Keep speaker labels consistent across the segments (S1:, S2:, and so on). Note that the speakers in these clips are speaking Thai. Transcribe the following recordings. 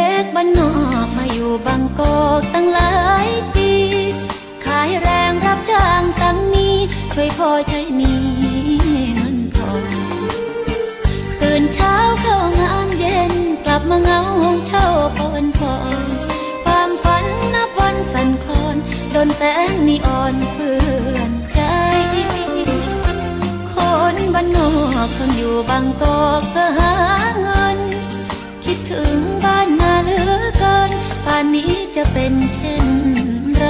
S1: ล็กบ้านนอกมาอยู่บางกอกตั้งหลายปี ขายแรงรับจ้างตั้งนี้ ช่วยพ่อใช้นี้เงินพอตื่นเช้าเข้างานเย็นกลับมาเงาห้องเช่าพอนพอนความฝันนับวันสั่นคลอนโดนแสงนีออนเพื่อนใจ คนบ้านนอกคนอยู่บางกอกก็หาเงิน คิดถึง จะเป็นเช่นไร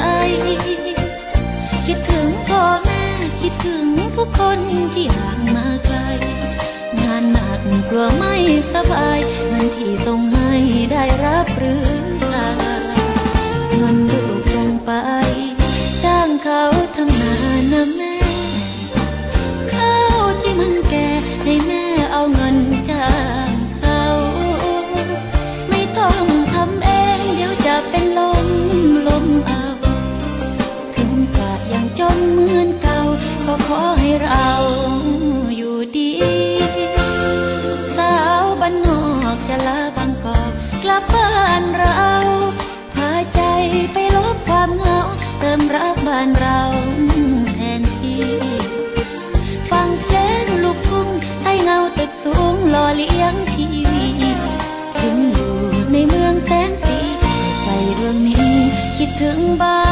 S1: คิดถึงพ่อแม่คิดถึงทุกคนที่ห่างมาไกล งานหนักกลัวไม่สบาย เป็นลมลมเอาถึงกาดยังจมเหมือนเก่า ก็ขอให้เรา คิด